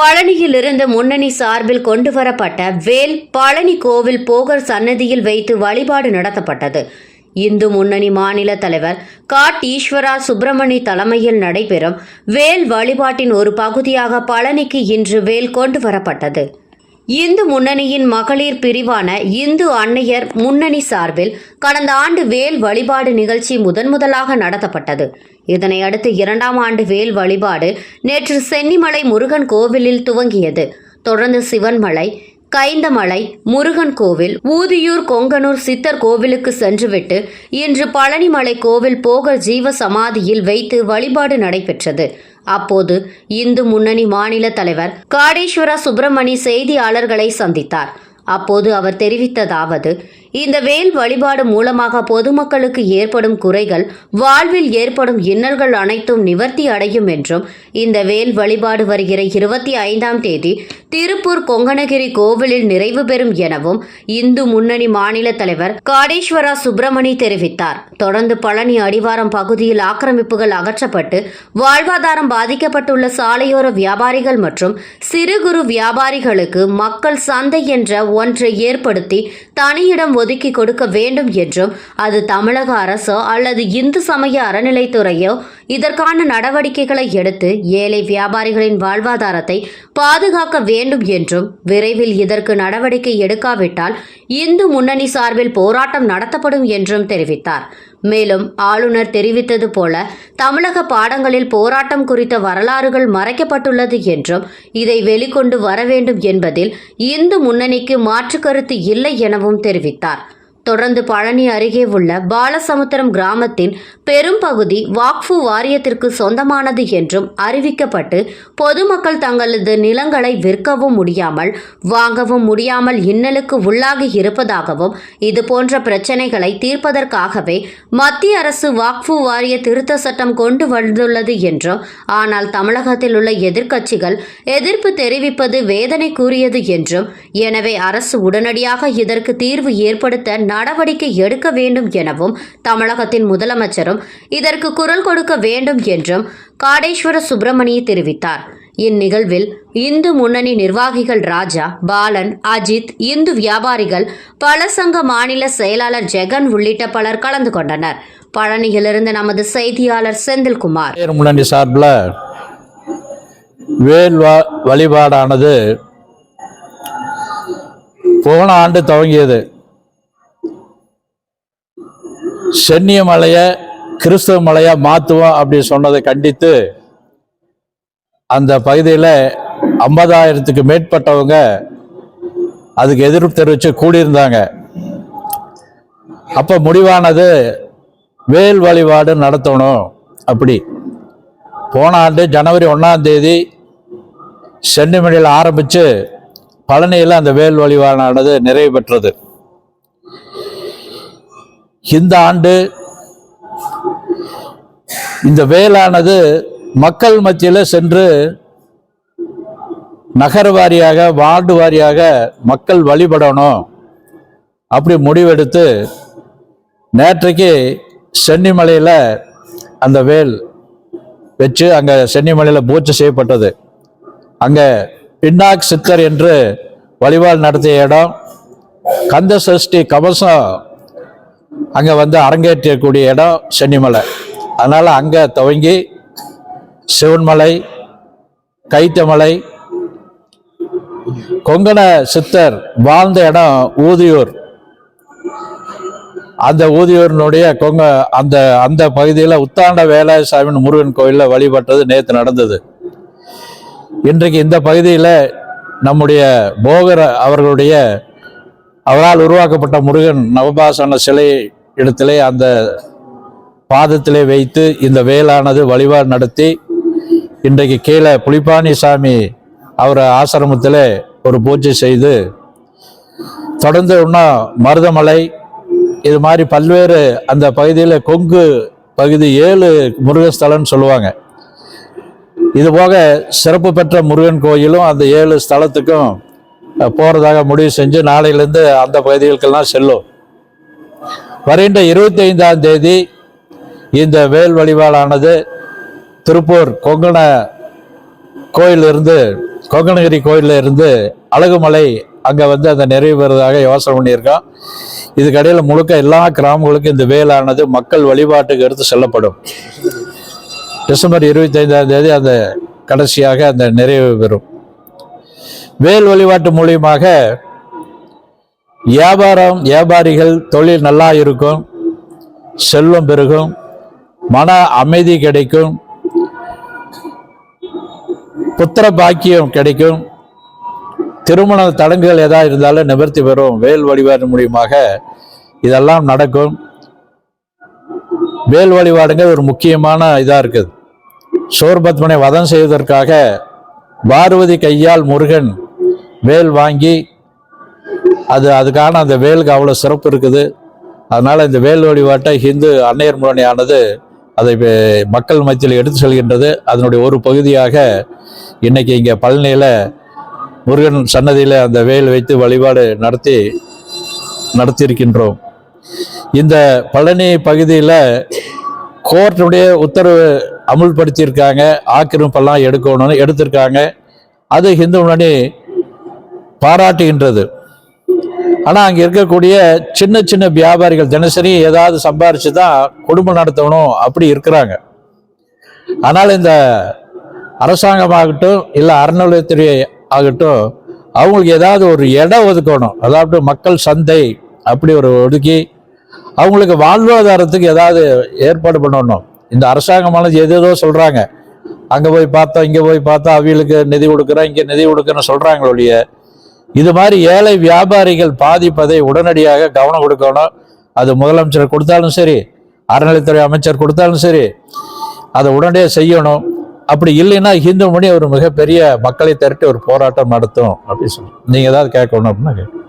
பழனியிலிருந்து முன்னணி சார்பில் கொண்டு வரப்பட்ட வேல் பழனி கோவில் போகர் சன்னதியில் வைத்து வழிபாடு நடத்தப்பட்டது. இந்து முன்னணி மாநில தலைவர் காட் ஈஸ்வரா சுப்பிரமணி தலைமையில் நடைபெறும் வேல் வழிபாட்டின் ஒரு பகுதியாக பழனிக்கு இன்று வேல் கொண்டு வரப்பட்டது இந்து முன்னணியின் மகளிர் பிரிவான இந்து அன்னையர் முன்னணி சார்பில் கடந்த ஆண்டு வேல் வழிபாடு நிகழ்ச்சி முதன்முதலாக நடத்தப்பட்டது. இதனையடுத்து இரண்டாம் ஆண்டு வேல் வழிபாடு நேற்று சென்னிமலை முருகன் கோவிலில் துவங்கியது. தொடர்ந்து சிவன்மலை கைந்தமலை முருகன் கோவில் ஊதியூர் கொங்கனூர் சித்தர் கோவிலுக்கு சென்றுவிட்டு இன்று பழனிமலை கோவில் போகர் ஜீவ சமாதியில் வைத்து வழிபாடு நடைபெற்றது. அப்போது இந்து முன்னணி மாநில தலைவர் காடேஸ்வரா சுப்பிரமணி செய்தியாளர்களை சந்தித்தார். அப்போது அவர் தெரிவித்ததாவது இந்த வேல் வழிபாடு மூலமாக பொதுமக்களுக்கு ஏற்படும் குறைகள் வாழ்வில் ஏற்படும் இன்னல்கள் அனைத்தும் நிவர்த்தி அடையும் என்றும் இந்த வேல் வழிபாடு வருகிற இருபத்தி ஐந்தாம் தேதி திருப்பூர் கொங்கணகிரி கோவிலில் நிறைவு பெறும் எனவும் இந்து முன்னணி மாநில தலைவர் காடேஸ்வரா சுப்பிரமணி தெரிவித்தார். தொடர்ந்து பழனி அடிவாரம் பகுதியில் ஆக்கிரமிப்புகள் அகற்றப்பட்டு வாழ்வாதாரம் பாதிக்கப்பட்டுள்ள சாலையோர வியாபாரிகள் மற்றும் சிறு குறு வியாபாரிகளுக்கு மக்கள் சந்தை என்ற ஒன்றை ஏற்படுத்தி தனியிடம் ஒதுக்கி கொடுக்க வேண்டும் என்றும் அது தமிழக அரசோ அல்லது இந்து சமய அறநிலைத்துறையோ இதற்கான நடவடிக்கைகளை எடுத்து ஏழை வியாபாரிகளின் வாழ்வாதாரத்தை பாதுகாக்க வேண்டும் என்றும் விரைவில் இதற்கு நடவடிக்கை எடுக்காவிட்டால் இந்து முன்னணி சார்பில் போராட்டம் நடத்தப்படும் என்றும் தெரிவித்தார். மேலும் ஆளுநர் தெரிவித்தது போல தமிழக பாடங்களில் போராட்டம் குறித்த வரலாறுகள் மறைக்கப்பட்டுள்ளது என்றும் இதை வெளிக்கொண்டு வர வேண்டும் என்பதில் இந்து முன்னணிக்கு மாற்று கருத்து இல்லை எனவும் தெரிவித்தார். தொடர்ந்து பழனி அருகே உள்ள பாலசமுத்திரம் கிராமத்தின் பெரும்பகுதி வாக்ஃபு வாரியத்திற்கு சொந்தமானது என்றும் அறிவிக்கப்பட்டு பொதுமக்கள் தங்களது நிலங்களை விற்கவும் முடியாமல் வாங்கவும் முடியாமல் இன்னலுக்கு உள்ளாகி இருப்பதாகவும் இது போன்ற தீர்ப்பதற்காகவே மத்திய அரசு வாக்ஃபு வாரிய திருத்த சட்டம் கொண்டு வந்துள்ளது என்றும் ஆனால் தமிழகத்தில் உள்ள எதிர்க்கட்சிகள் எதிர்ப்பு தெரிவிப்பது வேதனைக்குரியது என்றும் எனவே அரசு உடனடியாக இதற்கு தீர்வு ஏற்படுத்த நடவடிக்கை எடுக்க வேண்டும் எனவும் தமிழகத்தின் முதலமைச்சரும் இதற்கு குரல் கொடுக்க வேண்டும் என்றும் காடேஸ்வர சுப்பிரமணிய தெரிவித்தார். இந்நிகழ்வில் இந்து முன்னணி நிர்வாகிகள் ராஜா பாலன் அஜித் இந்து வியாபாரிகள் பல சங்க மாநில செயலாளர் ஜெகன் உள்ளிட்ட பலர் கலந்து கொண்டனர். பழனியிலிருந்து நமது செய்தியாளர் செந்தில்குமார். முன்னணி சார்பில் வேல் வழிபாடானது போன ஆண்டு துவங்கியது. சென்னிய மலையை கிறிஸ்தவ மலையா மாற்றுவோம் அப்படின்னு சொன்னதை கண்டித்து அந்த பகுதியில் ஐம்பதாயிரத்துக்கு மேற்பட்டவங்க அதுக்கு எதிர்ப்பு தெரிவித்து கூடியிருந்தாங்க. அப்போ முடிவானது வேல் வழிபாடு நடத்தணும் அப்படி. போன ஆண்டு ஜனவரி ஒன்றாம் தேதி சென்னிமணியில் ஆரம்பித்து பழனியில் அந்த வேல் வழிபாடானது நிறைவு பெற்றது. இந்த ஆண்டு இந்த வேலானது மக்கள் மத்தியில் சென்று நகர வாரியாக வார்டு வாரியாக மக்கள் வழிபடணும் அப்படி முடிவெடுத்து நேற்றைக்கு சென்னிமலையில் அந்த வேல் வச்சு அங்கே சென்னிமலையில் பூஜை செய்யப்பட்டது. அங்கே பின்னாக் சித்தர் என்று வழிபாடு நடத்திய இடம். கந்த சஷ்டி கவசம் அங்கே வந்து அரங்கேற்றக்கூடிய இடம் சென்னிமலை. அதனால் அங்கே துவங்கி சிவன்மலை கைத்தமலை கொங்கண சித்தர் வாழ்ந்த இடம் ஊதியூர். அந்த ஊதியூரினுடைய கொங்க அந்த அந்த பகுதியில் உத்தாண்ட வேலாயுசாமி முருகன் கோயிலில் வழிபட்டது நேற்று நடந்தது. இன்றைக்கு இந்த பகுதியில் நம்முடைய போகர் அவர்களுடைய அவரால் உருவாக்கப்பட்ட முருகன் நவபாசன சிலை இடத்திலே அந்த பாதத்திலே வைத்து இந்த வேலானது வழிபாடு நடத்தி இன்றைக்கு கீழே புலிப்பாணி சாமி அவர் ஆசிரமத்தில் ஒரு பூஜை செய்து தொடர்ந்து இன்னும் மருதமலை இது மாதிரி பல்வேறு அந்த பகுதியில் கொங்கு பகுதி ஏழு முருகன் ஸ்தலம்னு சொல்லுவாங்க. இது போக சிறப்பு பெற்ற முருகன் கோயிலும் அந்த ஏழு ஸ்தலத்துக்கும் போகிறதாக முடிவு செஞ்சு நாளையிலேருந்து அந்த பகுதிகளுக்கெல்லாம் செல்லும். வருகின்ற இருபத்தி ஐந்தாம் தேதி இந்த வேல் வழிபாடானது திருப்பூர் கொங்கண கோயிலிருந்து கொங்கணகிரி கோயிலில் இருந்து அழகுமலை அங்கே வந்து அந்த நிறைவு பெறுவதாக யோசனை பண்ணியிருக்கோம் இதுக்கடையில் முழுக்க எல்லா கிராமங்களுக்கும் இந்த வேலானது மக்கள் வழிபாட்டுக்கு எடுத்து செல்லப்படும். டிசம்பர் இருபத்தைந்தாம் தேதி அந்த கடைசியாக அந்த நிறைவு பெறும். வேல் வழிபாட்டு மூலியமாக வியாபாரம் வியாபாரிகள் தொழில் நல்லா இருக்கும் செல்வம் பெருகும் மன அமைதி கிடைக்கும் புத்திர பாக்கியம் கிடைக்கும். திருமண தடங்குகள் எதா இருந்தாலும் நிவர்த்தி பெறும். வேல் வழிபாடு மூலியமாக இதெல்லாம் நடக்கும். வேல் வழிபாடுங்க ஒரு முக்கியமான இதாக இருக்குது. சோர்பத்மனை வதம் செய்வதற்காக பார்வதி கையால் முருகன் வேல் வாங்கி அது அதுக்கான அந்த வேலுக்கு அவ்வளோ சிறப்பு இருக்குது. அதனால் இந்த வேல் வழிபாட்டை ஹிந்து அன்னையர் முரணியானது அதை மக்கள் மத்தியில் எடுத்து செல்கின்றது. அதனுடைய ஒரு பகுதியாக இன்னைக்கு இங்கே பழனியில் முருகன் சன்னதியில் அந்த வேல் வைத்து வழிபாடு நடத்தி நடத்தியிருக்கின்றோம். இந்த பழனி பகுதியில் கோர்ட்டுடைய உத்தரவு அமுல்படுத்தியிருக்காங்க. ஆக்கிரமிப்பெல்லாம் எடுக்கணும்னு எடுத்திருக்காங்க. அது ஹிந்து முன்னணி பாராட்டுகின்றது. ஆனால் அங்கே இருக்கக்கூடிய சின்ன சின்ன வியாபாரிகள் தினசரி ஏதாவது சம்பாரிச்சு தான் குடும்பம் நடத்தணும் அப்படி இருக்கிறாங்க. ஆனால் இந்த அரசாங்கமாகட்டும் இல்லை அறநிலையத்துறை ஆகட்டும் அவங்களுக்கு ஏதாவது ஒரு இடம் ஒதுக்கணும் அதாவது மக்கள் சந்தை அப்படி ஒரு ஒதுக்கி அவங்களுக்கு வாழ்வாதாரத்துக்கு ஏதாவது ஏற்பாடு பண்ணணும். இந்த அரசாங்கமானது எதேதோ சொல்கிறாங்க அங்கே போய் பார்த்தோம் இங்கே போய் பார்த்தா அவங்களுக்கு நிதி கொடுக்குறோம் இங்கே நிதி கொடுக்குறேன்னு சொல்கிறாங்களே இது மாதிரி ஏழை வியாபாரிகள் பாதிப்பதை உடனடியாக கவனம் கொடுக்கணும். அது முதலமைச்சர் கொடுத்தாலும் சரி அறநிலைத்துறை அமைச்சர் கொடுத்தாலும் சரி அதை உடனடியாக செய்யணும். அப்படி இல்லைன்னா ஹிந்து மணி ஒரு மிகப்பெரிய மக்களை திரட்டி ஒரு போராட்டம் நடத்தும் அப்படின்னு சொல்லி. நீங்கள் ஏதாவது கேட்கணும் அப்படின்னா கேட்கணும்.